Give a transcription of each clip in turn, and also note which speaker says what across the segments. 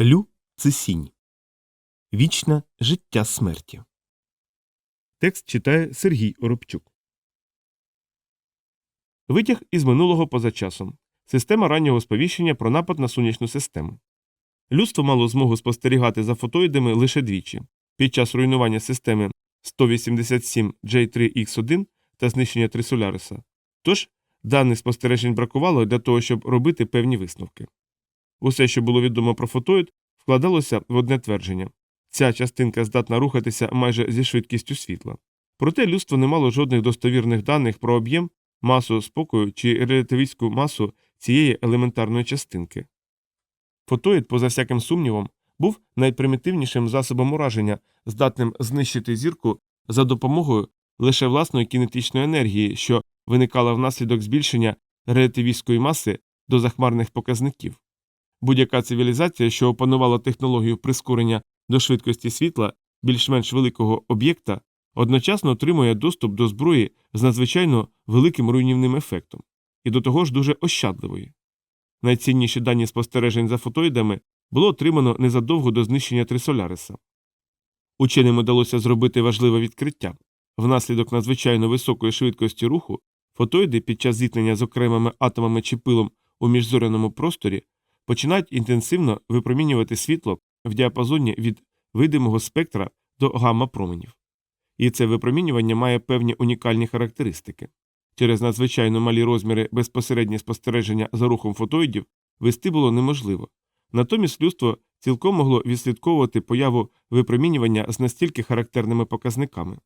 Speaker 1: Лю Цисінь. Вічне життя смерті. Текст читає Сергій Оробчук. Витяг із минулого поза часом. Система раннього сповіщення про напад на сонячну систему. Людство мало змогу спостерігати за фотоїдами лише двічі під час руйнування системи 187 J3X1 та знищення Трисоляриса. Тож даних спостережень бракувало для того, щоб робити певні висновки. Усе, що було відомо про фотоїд, вкладалося в одне твердження ця частинка здатна рухатися майже зі швидкістю світла. Проте людство не мало жодних достовірних даних про об'єм, масу спокою чи релятивістську масу цієї елементарної частинки. Фотоїд, поза всяким сумнівом, був найпримітивнішим засобом ураження, здатним знищити зірку за допомогою лише власної кінетичної енергії, що виникала внаслідок збільшення релятивістської маси до захмарних показників. Будь-яка цивілізація, що опанувала технологію прискорення до швидкості світла більш-менш великого об'єкта, одночасно отримує доступ до зброї з надзвичайно великим руйнівним ефектом, і до того ж дуже ощадливої. Найцінніші дані спостережень за фотоїдами було отримано незадовго до знищення Трисоляриса. Ученим удалося зробити важливе відкриття внаслідок надзвичайно високої швидкості руху фотоїди під час зіткнення з окремими атомами чи пилом у міжзоряному просторі починають інтенсивно випромінювати світло в діапазоні від видимого спектра до гамма променів. І це випромінювання має певні унікальні характеристики. Через надзвичайно малі розміри безпосереднє спостереження за рухом фотоїдів вести було неможливо. Натомість людство цілком могло відслідковувати появу випромінювання з настільки характерними показниками.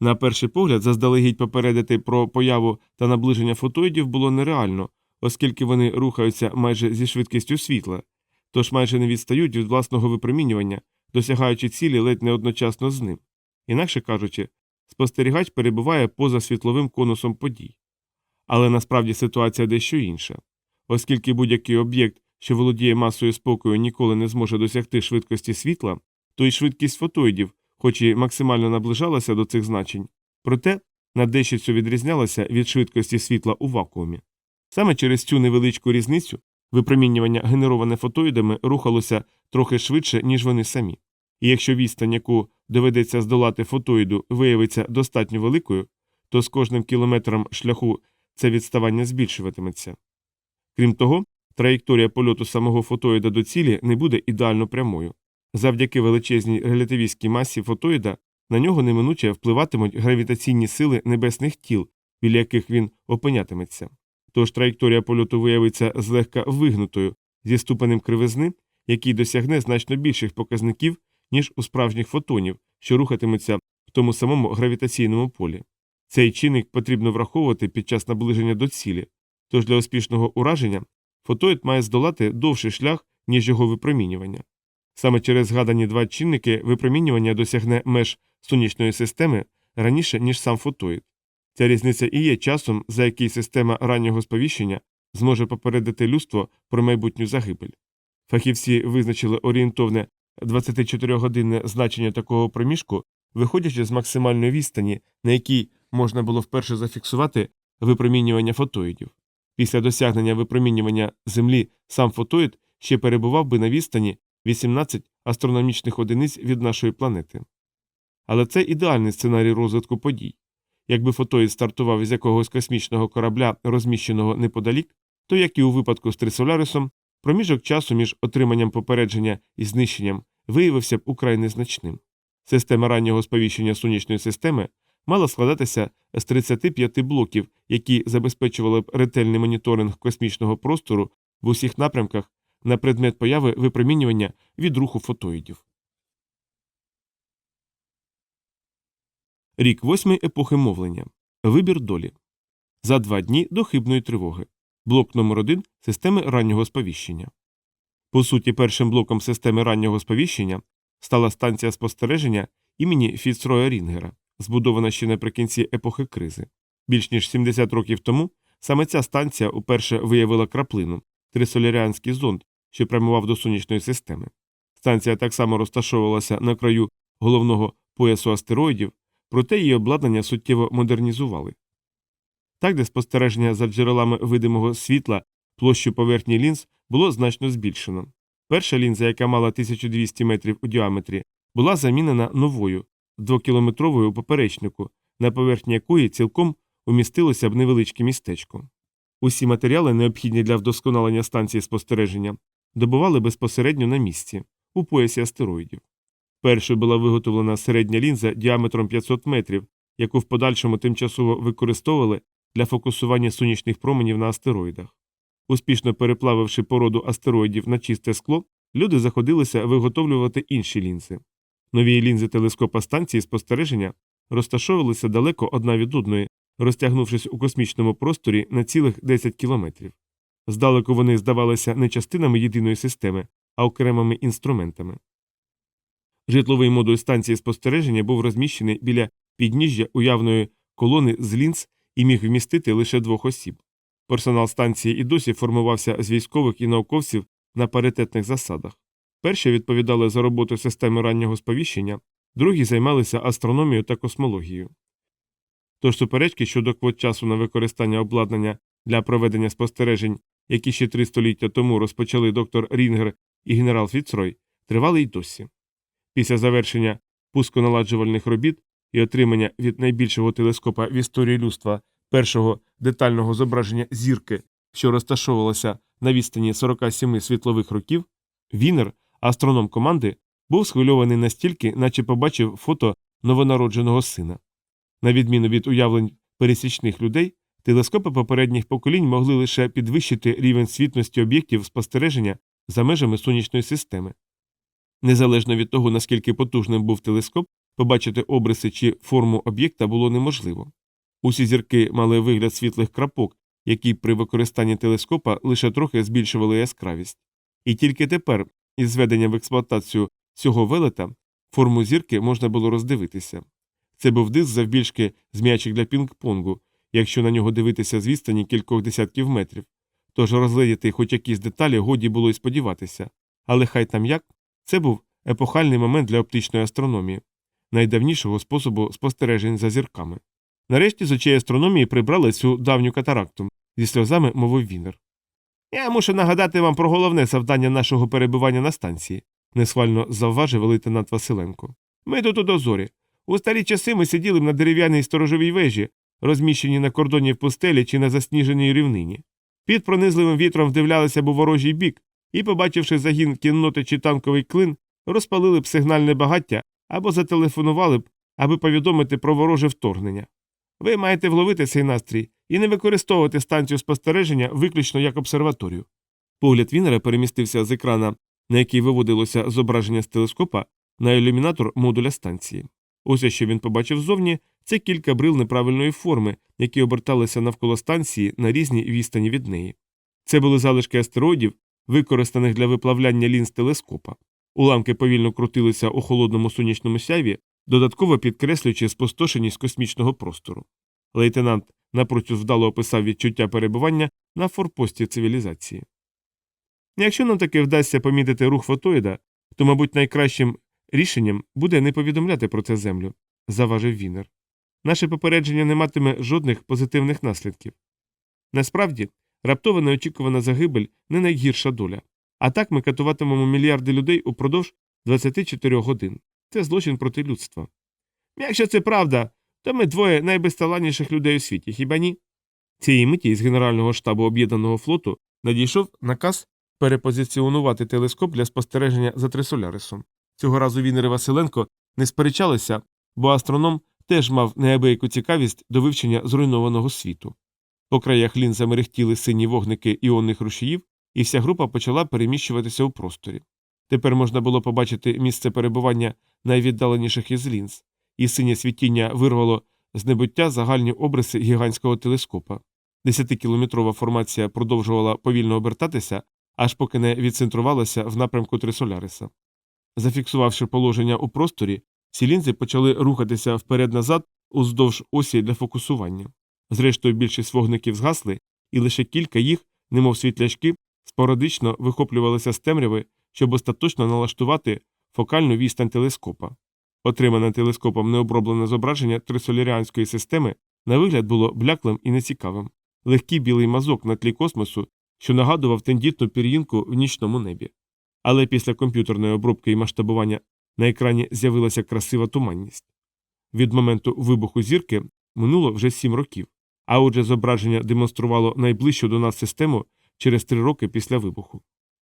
Speaker 1: На перший погляд, заздалегідь попередити про появу та наближення фотоїдів було нереально, оскільки вони рухаються майже зі швидкістю світла, тож майже не відстають від власного випромінювання, досягаючи цілі ледь не одночасно з ним. Інакше кажучи, спостерігач перебуває поза світловим конусом подій. Але насправді ситуація дещо інша. Оскільки будь-який об'єкт, що володіє масою спокою, ніколи не зможе досягти швидкості світла, то й швидкість фотоїдів, хоч і максимально наближалася до цих значень, проте на дещицю відрізнялася від швидкості світла у вакуумі. Саме через цю невеличку різницю випромінювання, генероване фотоїдами, рухалося трохи швидше, ніж вони самі. І якщо відстань, яку доведеться здолати фотоїду, виявиться достатньо великою, то з кожним кілометром шляху це відставання збільшуватиметься. Крім того, траєкторія польоту самого фотоїда до цілі не буде ідеально прямою. Завдяки величезній релятивістській масі фотоїда на нього неминуче впливатимуть гравітаційні сили небесних тіл, біля яких він опинятиметься. Тож траєкторія польоту виявиться злегка вигнутою зі ступенем кривизни, який досягне значно більших показників, ніж у справжніх фотонів, що рухатимуться в тому самому гравітаційному полі. Цей чинник потрібно враховувати під час наближення до цілі, тож для успішного ураження фотоїд має здолати довший шлях, ніж його випромінювання. Саме через згадані два чинники випромінювання досягне меж сонячної системи раніше, ніж сам фотоїд. Ця різниця і є часом, за який система раннього сповіщення зможе попередити людство про майбутню загибель. Фахівці визначили орієнтовне 24-годинне значення такого проміжку, виходячи з максимальної відстані, на якій можна було вперше зафіксувати випромінювання фотоїдів. Після досягнення випромінювання Землі сам фотоїд ще перебував би на відстані 18 астрономічних одиниць від нашої планети. Але це ідеальний сценарій розвитку подій. Якби фотоїд стартував із якогось космічного корабля, розміщеного неподалік, то, як і у випадку з Трисолярисом, проміжок часу між отриманням попередження і знищенням виявився б украй незначним. Система раннього сповіщення сонячної системи мала складатися з 35 блоків, які забезпечували б ретельний моніторинг космічного простору в усіх напрямках на предмет появи випромінювання від руху фотоїдів. Рік восьмої епохи мовлення. Вибір долі. За два дні до хибної тривоги. Блок номер 1 системи раннього сповіщення. По суті, першим блоком системи раннього сповіщення стала станція спостереження імені Фіцроя Рінгера, збудована ще наприкінці епохи кризи. Більш ніж 70 років тому саме ця станція уперше виявила краплину трисоляріанський зонд, що прямував до сонячної системи. Станція так само розташовувалася на краю головного поясу астероїдів, проте її обладнання суттєво модернізували. Так, де спостереження за джерелами видимого світла площу поверхні лінз було значно збільшено. Перша лінза, яка мала 1200 метрів у діаметрі, була замінена новою, двокілометровою поперечнику, на поверхні якої цілком умістилося б невеличке містечко. Усі матеріали, необхідні для вдосконалення станції спостереження, добували безпосередньо на місці, у поясі астероїдів. Першою була виготовлена середня лінза діаметром 500 метрів, яку в подальшому тимчасово використовували для фокусування сонячних променів на астероїдах. Успішно переплавивши породу астероїдів на чисте скло, люди заходилися виготовлювати інші лінзи. Нові лінзи телескопа станції спостереження розташовувалися далеко одна від одної, розтягнувшись у космічному просторі на цілих 10 кілометрів. Здалеку вони здавалися не частинами єдиної системи, а окремими інструментами. Житловий модуль станції спостереження був розміщений біля підніжжя уявної колони з лінз і міг вмістити лише двох осіб. Персонал станції і досі формувався з військових і науковців на паритетних засадах. Перші відповідали за роботу системи раннього сповіщення, другі займалися астрономією та космологією. Тож суперечки щодо квот часу на використання обладнання для проведення спостережень, які ще три століття тому розпочали доктор Рінгер і генерал Фіцрой, тривали й досі. Після завершення пусконаладжувальних робіт і отримання від найбільшого телескопа в історії людства першого детального зображення зірки, що розташовувалося на відстані 47 світлових років, Вінер, астроном команди, був схвильований настільки, наче побачив фото новонародженого сина. На відміну від уявлень пересічних людей, телескопи попередніх поколінь могли лише підвищити рівень світності об'єктів спостереження за межами сонячної системи. Незалежно від того, наскільки потужним був телескоп, побачити обриси чи форму об'єкта було неможливо. Усі зірки мали вигляд світлих крапок, які при використанні телескопа лише трохи збільшували яскравість. І тільки тепер, із введенням в експлуатацію цього велета, форму зірки можна було роздивитися. Це був диск завбільшки з м'ячик для пінг-понгу, якщо на нього дивитися з відстані кількох десятків метрів. Тож розгледіти хоч якісь деталі годі було й сподіватися. Але хай там як, це був епохальний момент для оптичної астрономії, найдавнішого способу спостережень за зірками. Нарешті з очей астрономії прибрали цю давню катаракту, зі сльозами мовив Вінер. Я мушу нагадати вам про головне завдання нашого перебування на станції, несхвально завважив лейтенант Василенко. Ми тут у дозорі. У старі часи ми сиділи на дерев'яній сторожовій вежі, розміщеній на кордоні в пустелі чи на засніженій рівнині. Під пронизливим вітром вдивлялися б у ворожий бік і, побачивши загін кінноти чи танковий клин, розпалили б сигнальне багаття або зателефонували б, аби повідомити про вороже вторгнення. Ви маєте вловити цей настрій і не використовувати станцію спостереження виключно як обсерваторію. Погляд Вінера перемістився з екрана, на який виводилося зображення з телескопа, на ілюмінатор модуля станції. Усе, що він побачив ззовні, це кілька брил неправильної форми, які оберталися навколо станції на різній відстані від неї. Це були залишки астероїдів, використаних для виплавляння лінз телескопа. Уламки повільно крутилися у холодному сонячному сяйві, додатково підкреслюючи спустошеність космічного простору. Лейтенант напрочуд вдало описав відчуття перебування на форпості цивілізації. Якщо нам таки вдасться помітити рух фотоїда, то, мабуть, найкращим рішенням буде не повідомляти про це землю, заважив Вінер. Наше попередження не матиме жодних позитивних наслідків. Насправді, раптова неочікувана загибель не найгірша доля. А так ми катуватимемо мільярди людей упродовж 24 годин. Це злочин проти людства. Якщо це правда, то ми двоє найбезталанніших людей у світі, хіба ні? Цієї миті із Генерального штабу об'єднаного флоту надійшов наказ перепозиціонувати телескоп для спостереження за Трисолярисом. Цього разу він і Василенко не сперечалися, бо астроном теж мав неабияку цікавість до вивчення зруйнованого світу. По краях лінз мерехтіли сині вогники іонних рушіїв, і вся група почала переміщуватися у просторі. Тепер можна було побачити місце перебування найвіддаленіших із лінз, і синє світіння вирвало з небуття загальні обриси гігантського телескопа. Десятикілометрова формація продовжувала повільно обертатися, аж поки не відцентрувалася в напрямку Трисоляриса. Зафіксувавши положення у просторі, ці лінзи почали рухатися вперед-назад уздовж осі для фокусування. Зрештою, більшість вогників згасли, і лише кілька їх, немов світлячки, спорадично вихоплювалися з темряви, щоб остаточно налаштувати фокальну відстань телескопа. Отримане телескопом необроблене зображення трисоляріанської системи на вигляд було бляклим і нецікавим, легкий білий мазок на тлі космосу, що нагадував тендітну пір'їнку в нічному небі. але після комп'ютерної обробки і масштабування на екрані з'явилася красива туманність. Від моменту вибуху зірки минуло вже сім років, а отже, зображення демонструвало найближчу до нас систему через три роки після вибуху.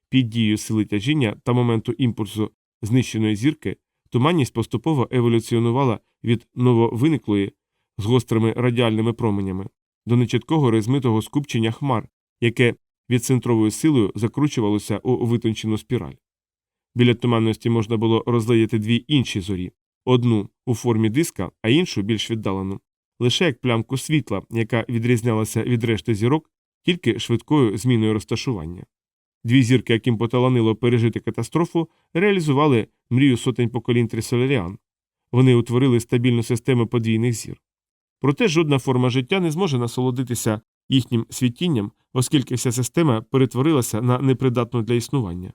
Speaker 1: Під дією сили тяжіння та моменту імпульсу знищеної зірки туманність поступово еволюціонувала від нововиниклої з гострими радіальними променями до нечіткого розмитого скупчення хмар, яке відцентровою силою закручувалося у витончену спіраль. Біля туманності можна було розглядіти дві інші зорі одну у формі диска, а іншу більш віддалену, лише як плямку світла, яка відрізнялася від решти зірок тільки швидкою зміною розташування. Дві зірки, яким поталанило пережити катастрофу, реалізували мрію сотень поколінь трисоляріан. Вони утворили стабільну систему подвійних зір. Проте жодна форма життя не зможе насолодитися їхнім світінням, оскільки вся система перетворилася на непридатну для існування.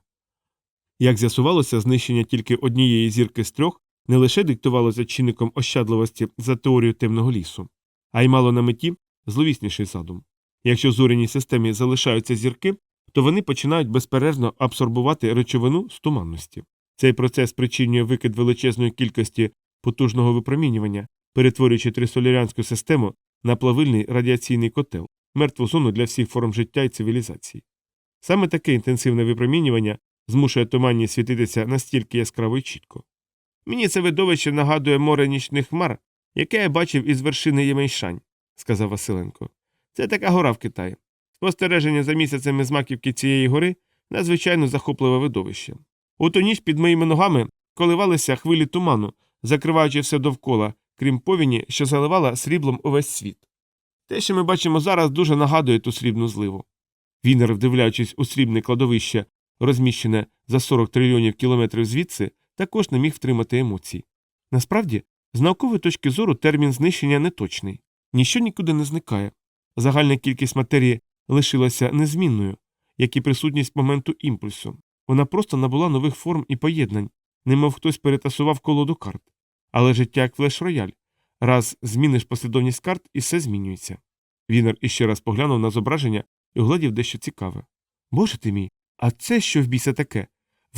Speaker 1: Як з'ясувалося, знищення тільки однієї зірки з трьох не лише диктувалося чинником ощадливості за теорією темного лісу, а й мало на меті зловісніший задум. Якщо в зоряній системі залишаються зірки, то вони починають безперервно абсорбувати речовину з туманності. Цей процес причинює викид величезної кількості потужного випромінювання, перетворюючи трисолярянську систему на плавильний радіаційний котел, мертву зону для всіх форм життя і цивілізацій. Саме таке інтенсивне випромінювання змушує туманні світитися настільки яскраво і чітко. Мені це видовище нагадує море нічних хмар, яке я бачив із вершини Ємейшань, сказав Василенко. Це така гора в Китаї. Спостереження за місяцями з маківки цієї гори надзвичайно захопливе видовище. У ту ніч під моїми ногами коливалися хвилі туману, закриваючи все довкола, крім повіні, що заливала сріблом увесь світ. Те, що ми бачимо зараз, дуже нагадує ту срібну зливу. Вінер, вдивляючись у срібне кладовище, розміщене за 40 трильйонів кілометрів звідси, також не міг втримати емоцій. Насправді, з наукової точки зору термін знищення неточний, ніщо нікуди не зникає. Загальна кількість матерії лишилася незмінною, як і присутність моменту імпульсу. Вона просто набула нових форм і поєднань, немов хтось перетасував колоду карт. Але життя як флеш-рояль. Раз зміниш послідовність карт, і все змінюється. Вінер іще раз поглянув на зображення і угладів дещо цікаве. Боже ти мій, а це що в біса таке?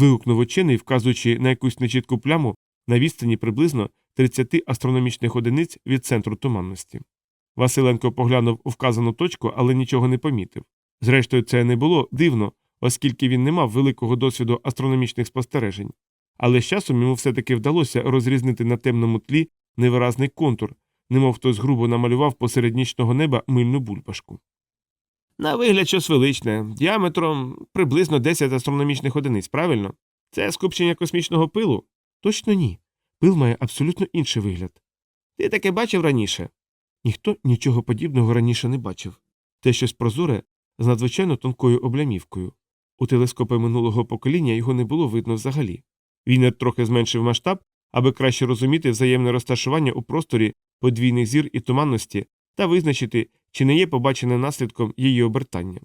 Speaker 1: Вигукнув учений, вказуючи на якусь нечітку пляму на відстані приблизно 30 астрономічних одиниць від центру туманності. Василенко поглянув у вказану точку, але нічого не помітив. Зрештою, це не було дивно, оскільки він не мав великого досвіду астрономічних спостережень. Але з часом йому все таки вдалося розрізнити на темному тлі невиразний контур, немов хтось грубо намалював посеред нічного неба мильну бульбашку. На вигляд щось величне, діаметром приблизно 10 астрономічних одиниць, правильно? Це скупчення космічного пилу? Точно ні. Пил має абсолютно інший вигляд. Ти таке бачив раніше? Ніхто нічого подібного раніше не бачив. Те щось прозоре з надзвичайно тонкою облямівкою. У телескопи минулого покоління його не було видно взагалі. Він трохи зменшив масштаб, аби краще розуміти взаємне розташування у просторі подвійних зір і туманності та визначити, чи не є побачене наслідком її обертання.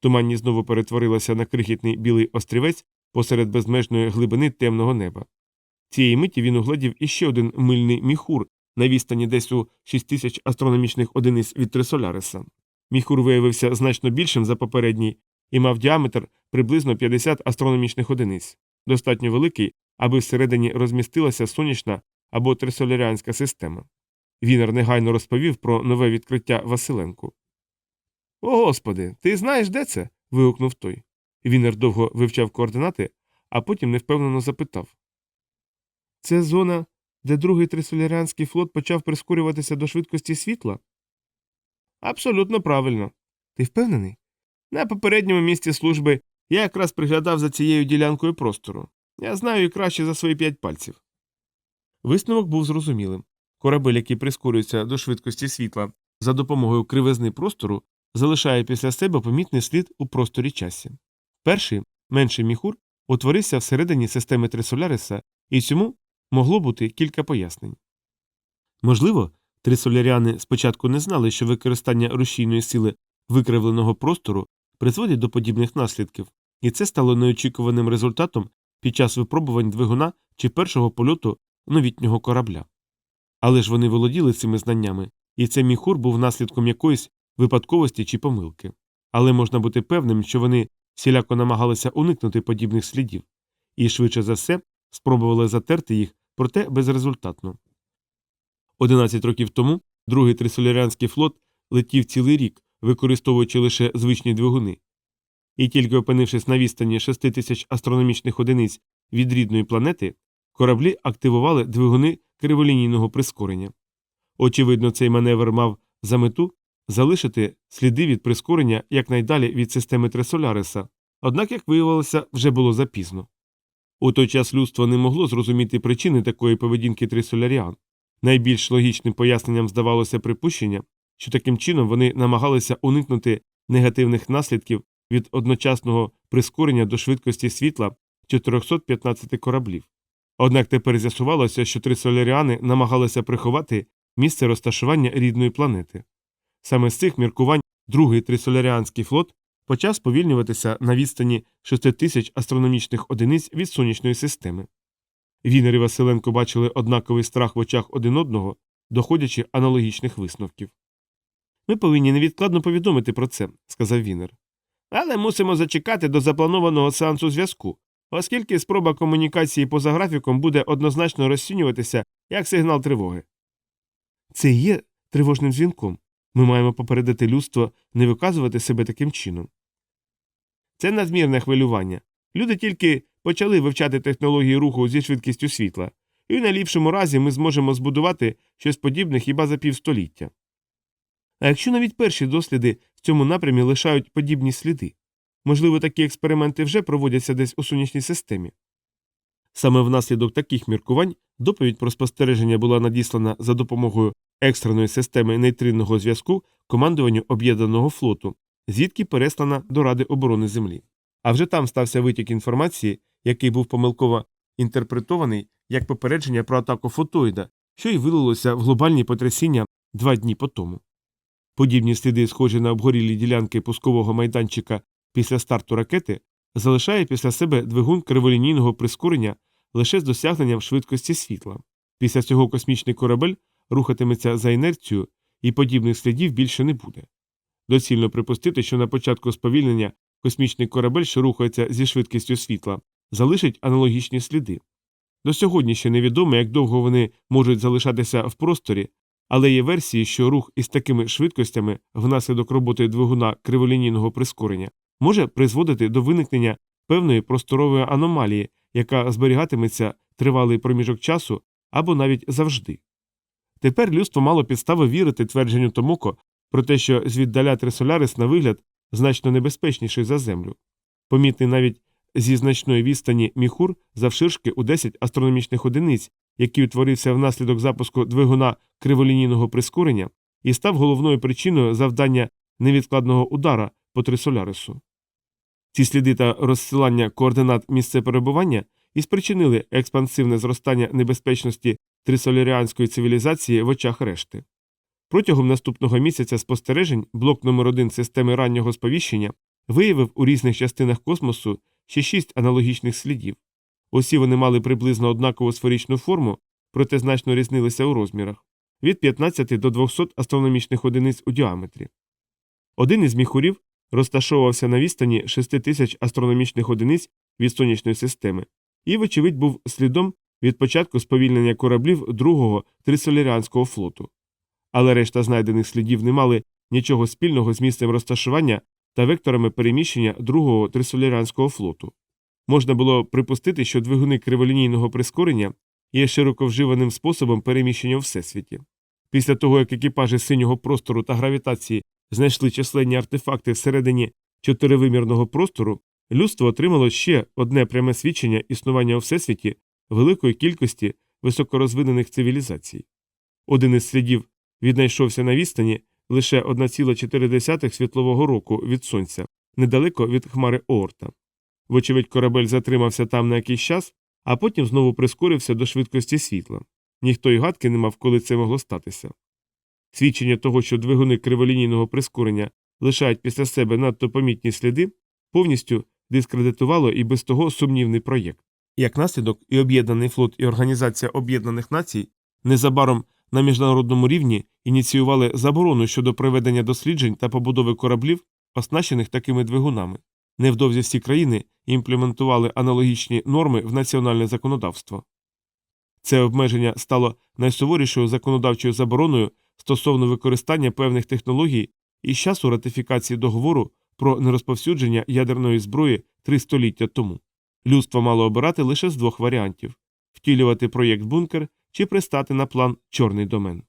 Speaker 1: Туманні знову перетворилася на крихітний білий острівець посеред безмежної глибини темного неба. Цієї миті він угледів іще один мильний міхур на відстані десь у 6 тисяч астрономічних одиниць від Трисоляриса. Міхур виявився значно більшим за попередній і мав діаметр приблизно 50 астрономічних одиниць, достатньо великий, аби всередині розмістилася сонячна або трисоляріанська система. Вінер негайно розповів про нове відкриття Василенку. О господи, ти знаєш, де це? вигукнув той. Вінер довго вивчав координати, а потім невпевнено запитав. Це зона, де другий трисоляріанський флот почав прискорюватися до швидкості світла? Абсолютно правильно. Ти впевнений? На попередньому місці служби я якраз приглядав за цією ділянкою простору. Я знаю її краще за свої п'ять пальців. Висновок був зрозумілим. Корабель, який прискорюється до швидкості світла за допомогою кривизни простору, залишає після себе помітний слід у просторі часі. Перший, менший міхур, утворився всередині системи Трисоляриса, і цьому могло бути кілька пояснень. Можливо, трисоляріани спочатку не знали, що використання рушійної сили викривленого простору призводить до подібних наслідків, і це стало неочікуваним результатом під час випробувань двигуна чи першого польоту новітнього корабля. Але ж вони володіли цими знаннями, і цей міхур був наслідком якоїсь випадковості чи помилки. Але можна бути певним, що вони всіляко намагалися уникнути подібних слідів, і швидше за все спробували затерти їх, проте безрезультатно. 11 років тому другий трисоляріанський флот летів цілий рік, використовуючи лише звичні двигуни. І тільки опинившись на відстані 6 тисяч астрономічних одиниць від рідної планети, кораблі активували двигуни криволінійного прискорення. Очевидно, цей маневр мав за мету залишити сліди від прискорення якнайдалі від системи Тресоляриса, однак, як виявилося, вже було запізно. У той час людство не могло зрозуміти причини такої поведінки Трисоляріан. Найбільш логічним поясненням здавалося припущення, що таким чином вони намагалися уникнути негативних наслідків від одночасного прискорення до швидкості світла 415 кораблів. Однак тепер з'ясувалося, що трисоляріани намагалися приховати місце розташування рідної планети. Саме з цих міркувань другий трисоляріанський флот почав сповільнюватися на відстані 6 тисяч астрономічних одиниць від сонячної системи. Вінер і Василенко бачили однаковий страх в очах один одного, доходячи аналогічних висновків. Ми повинні невідкладно повідомити про це, сказав Вінер. Але мусимо зачекати до запланованого сеансу зв'язку, оскільки спроба комунікації поза графіком буде однозначно розцінюватися як сигнал тривоги. Це є тривожним дзвінком. Ми маємо попередити людство не виказувати себе таким чином. Це надмірне хвилювання. Люди тільки почали вивчати технології руху зі швидкістю світла, і в найліпшому разі ми зможемо збудувати щось подібне хіба за півстоліття. А якщо навіть перші досліди в цьому напрямі лишають подібні сліди, можливо, такі експерименти вже проводяться десь у сонячній системі. Саме внаслідок таких міркувань доповідь про спостереження була надіслана за допомогою екстреної системи нейтринного зв'язку командуванню об'єднаного флоту, звідки переслана до Ради оборони Землі. А вже там стався витік інформації, який був помилково інтерпретований як попередження про атаку фотоїда, що й вилилося в глобальні потрясіння два дні по тому. Подібні сліди, схожі на обгорілі ділянки пускового майданчика після старту ракети, залишає після себе двигун криволінійного прискорення лише з досягненням швидкості світла. Після цього космічний корабель рухатиметься за інерцією, і подібних слідів більше не буде. Доцільно припустити, що на початку сповільнення космічний корабель, що рухається зі швидкістю світла, залишить аналогічні сліди. До сьогодні ще невідомо, як довго вони можуть залишатися в просторі, але є версії, що рух із такими швидкостями внаслідок роботи двигуна криволінійного прискорення може призводити до виникнення певної просторової аномалії, яка зберігатиметься тривалий проміжок часу або навіть завжди. Тепер людство мало підстави вірити твердженню Томоко про те, що звіддаля Трисолярис на вигляд значно небезпечніший за Землю. Помітний навіть зі значної відстані міхур завширшки у 10 астрономічних одиниць, який утворився внаслідок запуску двигуна криволінійного прискорення, і став головною причиною завдання невідкладного удара по Трисолярису. Ці сліди та розсилання координат місця перебування і спричинили експансивне зростання небезпечності трисоляріанської цивілізації в очах решти. Протягом наступного місяця спостережень блок номер 1 системи раннього сповіщення виявив у різних частинах космосу ще шість аналогічних слідів. Усі вони мали приблизно однакову сферичну форму, проте значно різнилися у розмірах від 15 до 200 астрономічних одиниць у діаметрі. Один із міхурів розташовувався на відстані 6 тисяч астрономічних одиниць від сонячної системи, і, вочевидь, був слідом від початку сповільнення кораблів другого трисоляріанського флоту. Але решта знайдених слідів не мали нічого спільного з місцем розташування та векторами переміщення другого трисоляріанського флоту. Можна було припустити, що двигуни криволінійного прискорення є широко вживаним способом переміщення у всесвіті. Після того, як екіпажі синього простору та гравітації знайшли численні артефакти всередині чотиривимірного простору, людство отримало ще одне пряме свідчення існування у всесвіті великої кількості високорозвинених цивілізацій. Один із слідів віднайшовся на відстані лише 1,4 світлового року від сонця, недалеко від хмари Оорта. Вочевидь, корабель затримався там на якийсь час, а потім знову прискорився до швидкості світла. Ніхто й гадки не мав, коли це могло статися. Свідчення того, що двигуни криволінійного прискорення лишають після себе надто помітні сліди, повністю дискредитувало і без того сумнівний проєкт. Як наслідок, і об'єднаний флот, і Організація Об'єднаних Націй незабаром на міжнародному рівні ініціювали заборону щодо проведення досліджень та побудови кораблів, оснащених такими двигунами. Невдовзі всі країни імплементували аналогічні норми в національне законодавство. Це обмеження стало найсуворішою законодавчою забороною стосовно використання певних технологій із часу ратифікації договору про нерозповсюдження ядерної зброї три століття тому. Людство мало обирати лише з двох варіантів втілювати проєкт бункер чи пристати на план чорний домен.